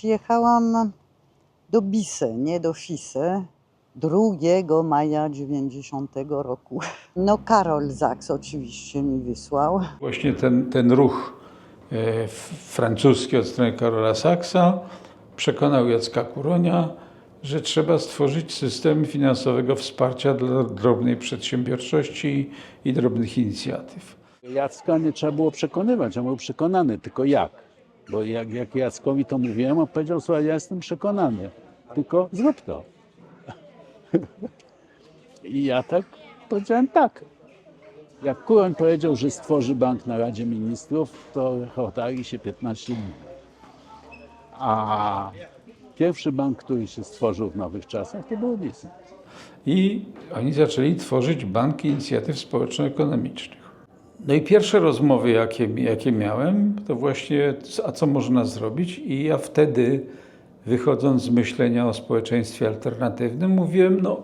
przyjechałam do Bise, nie do Fise, 2 maja 90 roku. No Karol Zaks oczywiście mi wysłał. Właśnie ten, ten ruch e, francuski od strony Karola Saksa przekonał Jacka Kuronia, że trzeba stworzyć system finansowego wsparcia dla drobnej przedsiębiorczości i, i drobnych inicjatyw. Jacka nie trzeba było przekonywać, on był przekonany, tylko jak? Bo jak, jak Jackowi to mówiłem, on powiedział, słuchaj, ja jestem przekonany, tylko zrób to. I ja tak powiedziałem tak. Jak Kuroń powiedział, że stworzy bank na Radzie Ministrów, to rechotali się 15 dni. A pierwszy bank, który się stworzył w nowych czasach, to był BIS. I oni zaczęli tworzyć Bank Inicjatyw Społeczno-Ekonomicznych. No i pierwsze rozmowy, jakie, jakie miałem, to właśnie, a co można zrobić? I ja wtedy, wychodząc z myślenia o społeczeństwie alternatywnym, mówiłem, no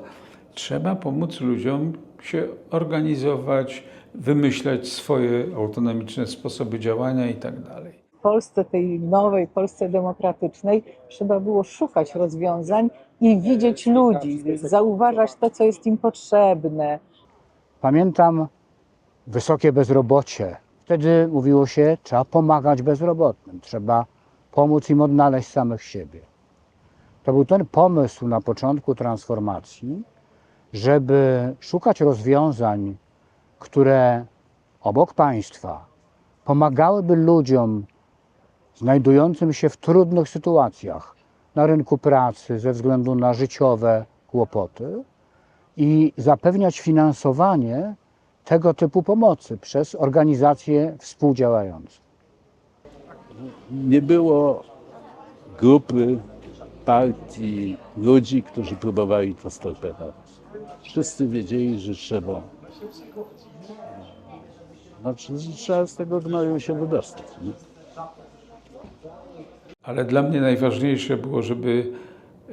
trzeba pomóc ludziom się organizować, wymyślać swoje autonomiczne sposoby działania i tak dalej. W Polsce, tej nowej Polsce demokratycznej, trzeba było szukać rozwiązań i widzieć ludzi, zauważać to, co jest im potrzebne. Pamiętam wysokie bezrobocie. Wtedy mówiło się, trzeba pomagać bezrobotnym, trzeba pomóc im odnaleźć samych siebie. To był ten pomysł na początku transformacji, żeby szukać rozwiązań, które obok państwa pomagałyby ludziom znajdującym się w trudnych sytuacjach na rynku pracy ze względu na życiowe kłopoty i zapewniać finansowanie tego typu pomocy przez organizacje współdziałające. nie było grupy, partii, ludzi, którzy próbowali to storpedować. Wszyscy wiedzieli, że trzeba, znaczy, że trzeba z tego gnoju się wydostać. Nie? Ale dla mnie najważniejsze było, żeby e,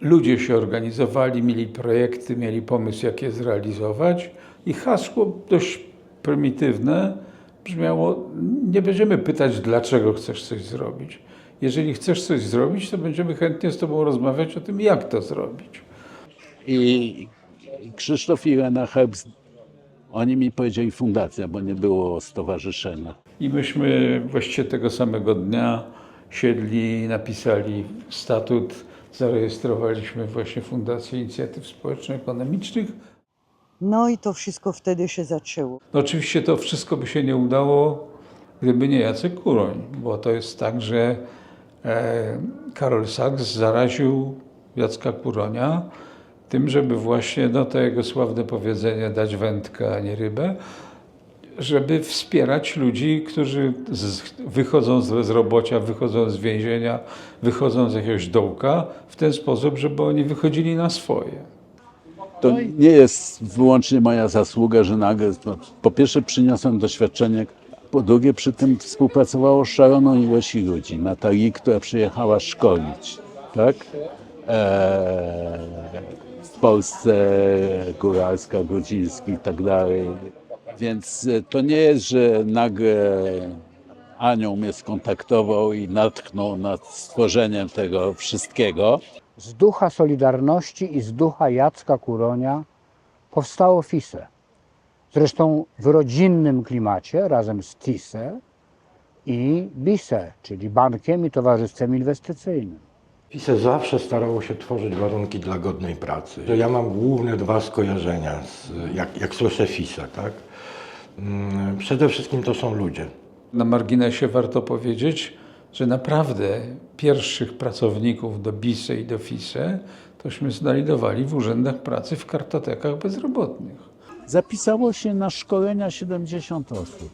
ludzie się organizowali, mieli projekty, mieli pomysł, jak je zrealizować. I hasło dość prymitywne brzmiało: Nie będziemy pytać, dlaczego chcesz coś zrobić. Jeżeli chcesz coś zrobić, to będziemy chętnie z Tobą rozmawiać o tym, jak to zrobić. I Krzysztof i Irena Herbst, oni mi powiedzieli fundacja, bo nie było stowarzyszenia. I myśmy właściwie tego samego dnia siedli, napisali statut, zarejestrowaliśmy właśnie Fundację Inicjatyw Społeczno-Ekonomicznych. No i to wszystko wtedy się zaczęło. No oczywiście to wszystko by się nie udało, gdyby nie Jacek Kuroń, bo to jest tak, że e, Karol Sachs zaraził Jacka Kuronia tym, żeby właśnie, no to jego sławne powiedzenie, dać wędkę, a nie rybę, żeby wspierać ludzi, którzy z, wychodzą z bezrobocia, wychodzą z więzienia, wychodzą z jakiegoś dołka, w ten sposób, żeby oni wychodzili na swoje. To nie jest wyłącznie moja zasługa, że nagle, no, po pierwsze przyniosłem doświadczenie, po drugie przy tym współpracowało z szaloną ilości ludzi. Natalii, która przyjechała szkolić, tak? Eee, w Polsce Góralska, Grudziński i tak dalej. Więc e, to nie jest, że nagle anioł mnie skontaktował i natchnął nad stworzeniem tego wszystkiego. Z ducha Solidarności i z ducha Jacka Kuronia powstało FISE. Zresztą w rodzinnym klimacie razem z TISE i BISE, czyli Bankiem i Towarzystwem Inwestycyjnym. PiSe zawsze starało się tworzyć warunki dla godnej pracy. Ja mam główne dwa skojarzenia, z, jak, jak słyszę FISę, tak? Mm, Przede wszystkim to są ludzie. Na marginesie warto powiedzieć, że naprawdę pierwszych pracowników do BISE i do FISE tośmy znajdowali w urzędach pracy w kartotekach bezrobotnych. Zapisało się na szkolenia 70 osób.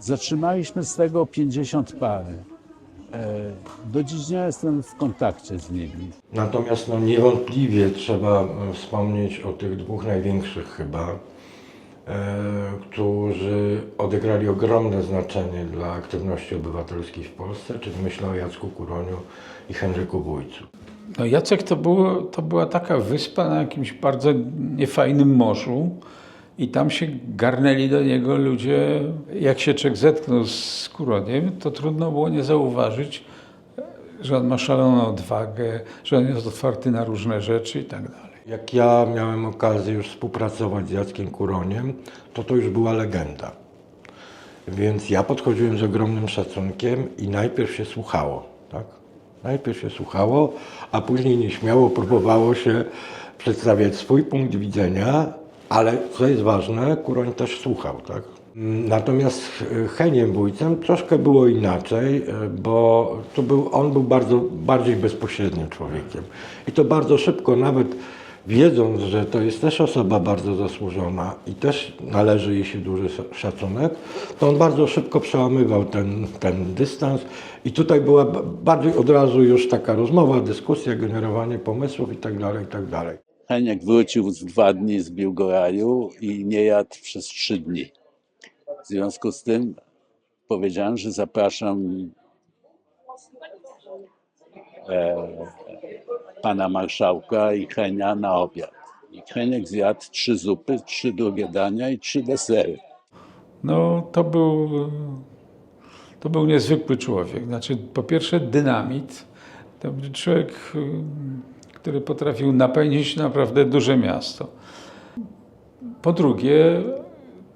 Zatrzymaliśmy z tego 50 parę. E, Do dziś dnia jestem w kontakcie z nimi. Natomiast no, niewątpliwie trzeba e, wspomnieć o tych dwóch największych chyba, którzy odegrali ogromne znaczenie dla aktywności obywatelskiej w Polsce, czyli myślę o Jacku Kuroniu i Henryku Wójcu. No Jacek to, było, to była taka wyspa na jakimś bardzo niefajnym morzu i tam się garnęli do niego ludzie. Jak się człowiek zetknął z Kuroniem, to trudno było nie zauważyć że on ma szaloną odwagę, że on jest otwarty na różne rzeczy i tak dalej. Jak ja miałem okazję już współpracować z Jackiem Kuroniem, to to już była legenda. Więc ja podchodziłem z ogromnym szacunkiem i najpierw się słuchało, tak? Najpierw się słuchało, a później nieśmiało próbowało się przedstawiać swój punkt widzenia, ale co jest ważne, Kuroń też słuchał, tak? Natomiast e, Heniem Wójcem troszkę było inaczej, e, bo to był, on był bardzo, bardziej bezpośrednim człowiekiem. I to bardzo szybko, nawet wiedząc, że to jest też osoba bardzo zasłużona i też należy jej się duży sz- szacunek, to on bardzo szybko przełamywał ten, ten dystans i tutaj była bardziej od razu już taka rozmowa, dyskusja, generowanie pomysłów i tak dalej, i tak. Heniek wrócił z dwa dni z Biłgoraju i nie jadł przez trzy dni. W związku z tym powiedziałem, że zapraszam pana marszałka i Henia na obiad. I Heniek zjadł trzy zupy, trzy drugie dania i trzy desery. No, to był, to był niezwykły człowiek. Znaczy, po pierwsze, dynamit. To był człowiek, który potrafił napędzić naprawdę duże miasto. Po drugie,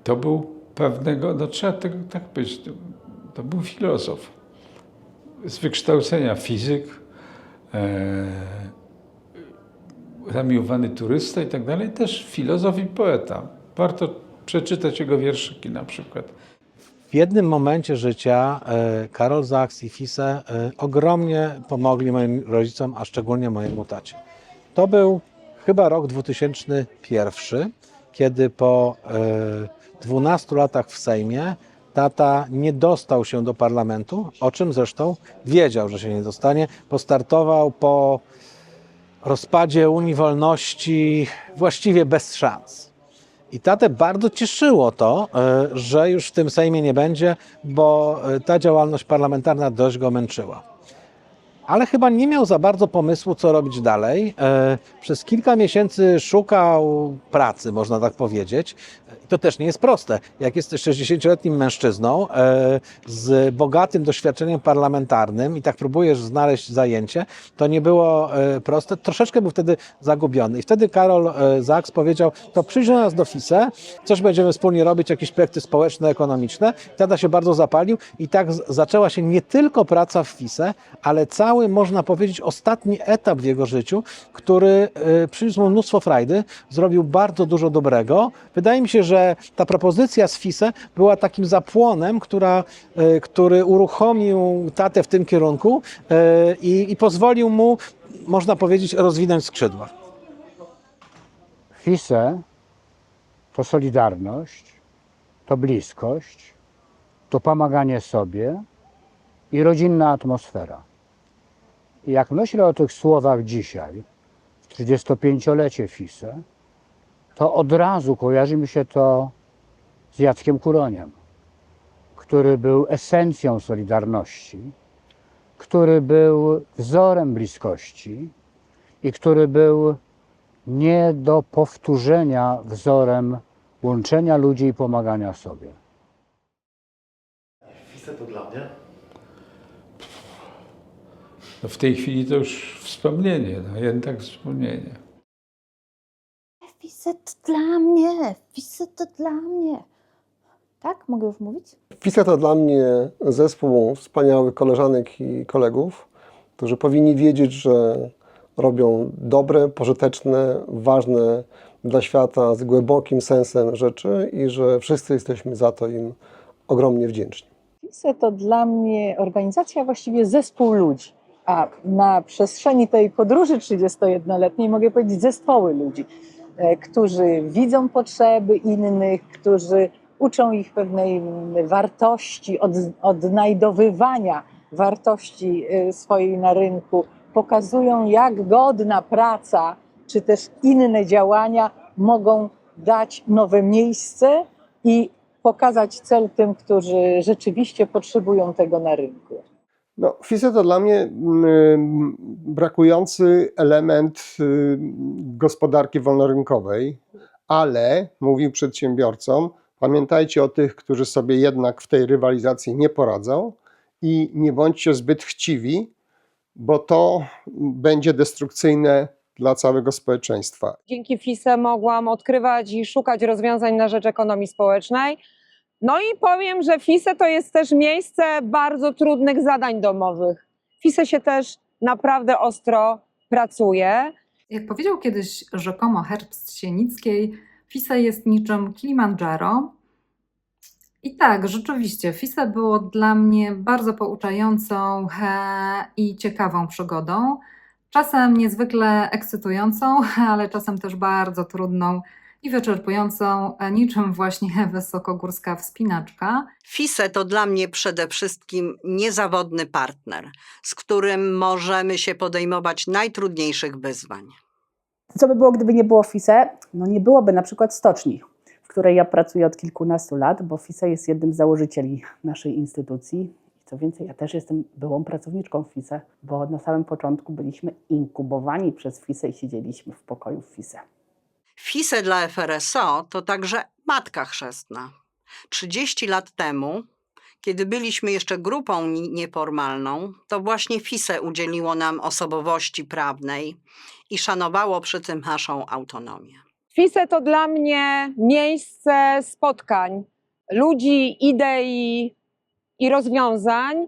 to był pewnego, no trzeba tego tak być, to, był filozof. Z wykształcenia fizyk, e, zamiłowany turysta i tak dalej, też filozof i poeta. Warto przeczytać jego wierszyki na przykład. W jednym momencie życia e, Karol Zaks i Fise e, ogromnie pomogli moim rodzicom, a szczególnie mojemu tacie. To był chyba rok 2001, kiedy po e, 12 latach w Sejmie tata nie dostał się do parlamentu, o czym zresztą wiedział, że się nie dostanie. Postartował po rozpadzie Unii Wolności właściwie bez szans. I tatę bardzo cieszyło to, e, że już w tym Sejmie nie będzie, bo e, ta działalność parlamentarna dość go męczyła. Ale chyba nie miał za bardzo pomysłu, co robić dalej. E, Przez kilka miesięcy szukał pracy, można tak powiedzieć. To też nie jest proste. Jak jesteś 60-letnim mężczyzną e, z bogatym doświadczeniem parlamentarnym i tak próbujesz znaleźć zajęcie, to nie było e, proste. Troszeczkę był wtedy zagubiony. I wtedy Karol Zaks powiedział, to przyjdź do nas do FISE, coś będziemy wspólnie robić, jakieś projekty społeczne, ekonomiczne. Tata się bardzo zapalił i tak zaczęła się nie tylko praca w FISE, ale cały, można powiedzieć, ostatni etap w jego życiu, który e, przyniósł mu mnóstwo frajdy, zrobił bardzo dużo dobrego. Wydaje mi się, że ta propozycja z FISE była takim zapłonem, która, e, który uruchomił tatę w tym kierunku e, i, i pozwolił mu, można powiedzieć, rozwinąć skrzydła. FISE to solidarność, to bliskość, to pomaganie sobie i rodzinna atmosfera. Jak myślę o tych słowach dzisiaj, w 35-lecie FISE, to od razu kojarzy mi się to z Jackiem Kuroniem, który był esencją solidarności, który był wzorem bliskości i który był nie do powtórzenia wzorem łączenia ludzi i pomagania sobie. Fise to dla mnie No w tej chwili to już wspomnienie, no jednak wspomnienie. Fisy to dla mnie, fisy to dla mnie. Tak? Mogę już mówić? FISE to dla mnie zespół wspaniałych koleżanek i kolegów, którzy powinni wiedzieć, że robią dobre, pożyteczne, ważne dla świata z głębokim sensem rzeczy i że wszyscy jesteśmy za to im ogromnie wdzięczni. FISE to dla mnie organizacja, właściwie zespół ludzi. A na przestrzeni tej podróży 31-letniej mogę powiedzieć zespoły ludzi, e, którzy widzą potrzeby innych, którzy uczą ich pewnej wartości, od, odnajdowywania wartości e, swojej na rynku, pokazują, jak godna praca czy też inne działania mogą dać nowe miejsce i pokazać cel tym, którzy rzeczywiście potrzebują tego na rynku. No, FISE to dla mnie mm, brakujący element y, gospodarki wolnorynkowej, ale mówił przedsiębiorcom, pamiętajcie o tych, którzy sobie jednak w tej rywalizacji nie poradzą i nie bądźcie zbyt chciwi, bo to będzie destrukcyjne dla całego społeczeństwa. Dzięki FISE mogłam odkrywać i szukać rozwiązań na rzecz ekonomii społecznej. No i powiem, że FISE to jest też miejsce bardzo trudnych zadań domowych. FISE się też naprawdę ostro pracuje. Jak powiedział kiedyś rzekomo Herbst Sienickiej, FISA jest niczym Kilimandżaro. I tak, rzeczywiście, FISA było dla mnie bardzo pouczającą i ciekawą przygodą. Czasem niezwykle ekscytującą, ale czasem też bardzo trudną i wyczerpującą, e, niczym właśnie wysokogórska wspinaczka. FISE to dla mnie przede wszystkim niezawodny partner, z którym możemy się podejmować najtrudniejszych wyzwań. Co by było, gdyby nie było FISE? No nie byłoby na przykład stoczni, w której ja pracuję od kilkunastu lat, bo FISE jest jednym z założycieli naszej instytucji. Co więcej, ja też jestem byłą pracowniczką FISE, bo na samym początku byliśmy inkubowani przez FISE i siedzieliśmy w pokoju w FISE. FISE dla FRSO to także matka chrzestna. 30 lat temu, kiedy byliśmy jeszcze grupą ni- nieformalną, to właśnie FISE udzieliło nam osobowości prawnej i szanowało przy tym naszą autonomię. FISE to dla mnie miejsce spotkań ludzi, idei i rozwiązań.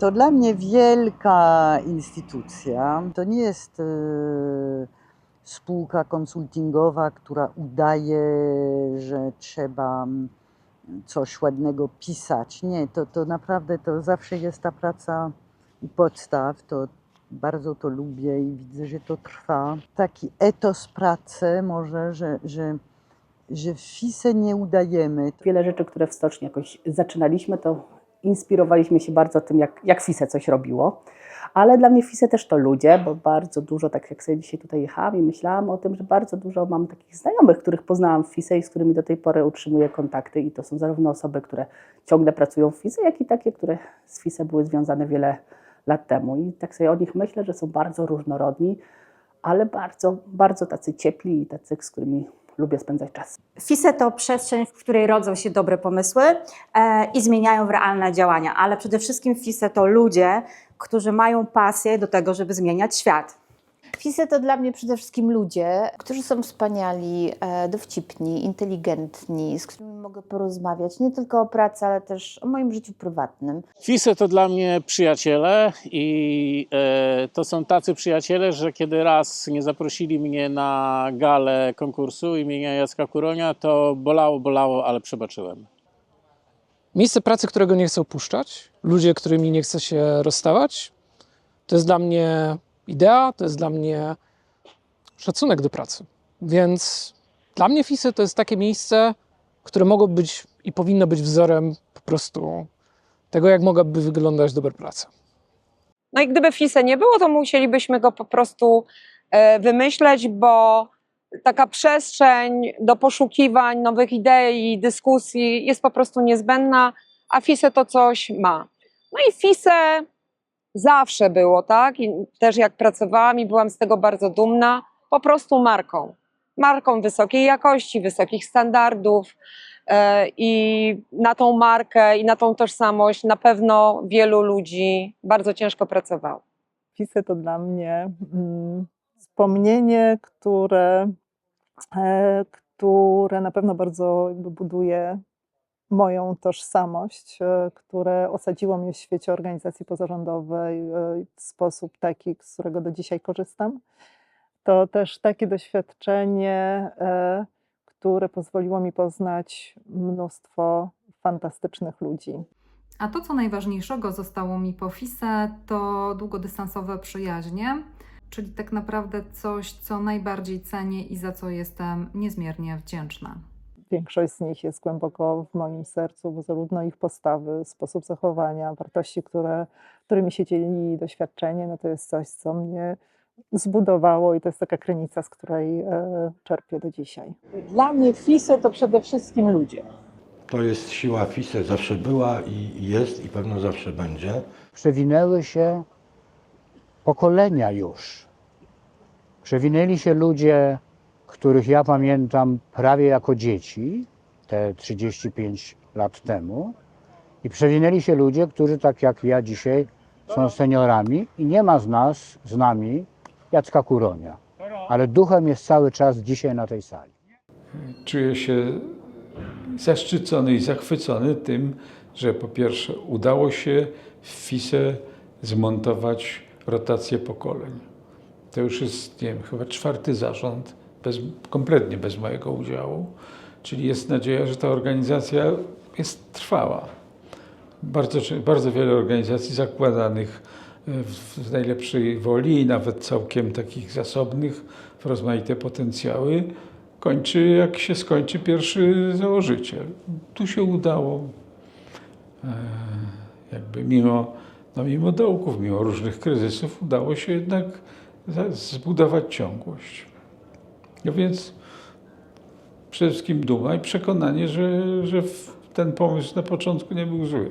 To dla mnie wielka instytucja. To nie jest e, spółka konsultingowa, która udaje, że trzeba mm, coś ładnego pisać. Nie, to, to naprawdę to zawsze jest ta praca u podstaw. To bardzo to lubię i widzę, że to trwa. Taki etos pracy może, że, że, że w nie udajemy. Wiele rzeczy, które w stoczni jakoś zaczynaliśmy, to inspirowaliśmy się bardzo tym, jak, jak FISE coś robiło. Ale dla mnie FISE też to ludzie, bo bardzo dużo, tak jak sobie dzisiaj tutaj jechałam i myślałam o tym, że bardzo dużo mam takich znajomych, których poznałam w FISE i z którymi do tej pory utrzymuję kontakty. I to są zarówno osoby, które ciągle pracują w FISE, jak i takie, które z FISE były związane wiele lat temu. I tak sobie o nich myślę, że są bardzo różnorodni, ale bardzo, bardzo tacy ciepli i tacy, z którymi lubię spędzać czas. FISE to przestrzeń, w której rodzą się dobre pomysły e, i zmieniają w realne działania, ale przede wszystkim FISE to ludzie, którzy mają pasję do tego, żeby zmieniać świat. FISE to dla mnie przede wszystkim ludzie, którzy są wspaniali, e, dowcipni, inteligentni, z którymi mogę porozmawiać nie tylko o pracy, ale też o moim życiu prywatnym. FISE to dla mnie przyjaciele i e, to są tacy przyjaciele, że kiedy raz nie zaprosili mnie na galę konkursu imienia Jacka Kuronia, to bolało, bolało, ale przebaczyłem. Miejsce pracy, którego nie chcę opuszczać, ludzie, którymi nie chcę się rozstawać, to jest dla mnie idea, to jest dla mnie szacunek do pracy. Więc dla mnie FISy to jest takie miejsce, które mogło być i powinno być wzorem po prostu tego, jak mogłaby wyglądać dobra praca. No i gdyby FISE nie było, to musielibyśmy go po prostu e, wymyśleć, bo taka przestrzeń do poszukiwań nowych idei, dyskusji jest po prostu niezbędna, a FISE to coś ma. No i FISE zawsze było, tak? I też jak pracowałam i byłam z tego bardzo dumna, po prostu marką. Marką wysokiej jakości, wysokich standardów. e, I na tą markę i na tą tożsamość na pewno wielu ludzi bardzo ciężko pracowało. FISE to dla mnie mm, wspomnienie, które, które na pewno bardzo jakby buduje moją tożsamość, e, które osadziło mnie w świecie organizacji pozarządowej e, w sposób taki, z którego do dzisiaj korzystam. To też takie doświadczenie, e, które pozwoliło mi poznać mnóstwo fantastycznych ludzi. A to, co najważniejszego zostało mi po FISE, to długodystansowe przyjaźnie, czyli tak naprawdę coś, co najbardziej cenię i za co jestem niezmiernie wdzięczna. Większość z nich jest głęboko w moim sercu, bo zarówno ich postawy, sposób zachowania, wartości, które, którymi się dzieli doświadczenie, no to jest coś, co mnie zbudowało i to jest taka krynica, z której e, czerpię do dzisiaj. Dla mnie FISE to przede wszystkim ludzie. To jest siła FISE, zawsze była i jest i pewno zawsze będzie. Przewinęły się pokolenia już. Przewinęli się ludzie, których ja pamiętam prawie jako dzieci, te 35 lat temu. I przewinęli się ludzie, którzy tak jak ja dzisiaj są seniorami i nie ma z nas, z nami Jacka Kuronia. Ale duchem jest cały czas dzisiaj na tej sali. Czuję się zaszczycony i zachwycony tym, że po pierwsze udało się w FISE zmontować rotację pokoleń. To już jest, nie wiem, chyba czwarty zarząd, bez, kompletnie bez mojego udziału. Czyli jest nadzieja, że ta organizacja jest trwała. Bardzo, bardzo wiele organizacji zakładanych w, w najlepszej woli i nawet całkiem takich zasobnych w rozmaite potencjały kończy, jak się skończy pierwszy założyciel. Tu się udało, e, jakby mimo, no mimo dołków, mimo różnych kryzysów, udało się jednak zbudować ciągłość. No więc przede wszystkim duma i przekonanie, że, że ten pomysł na początku nie był zły.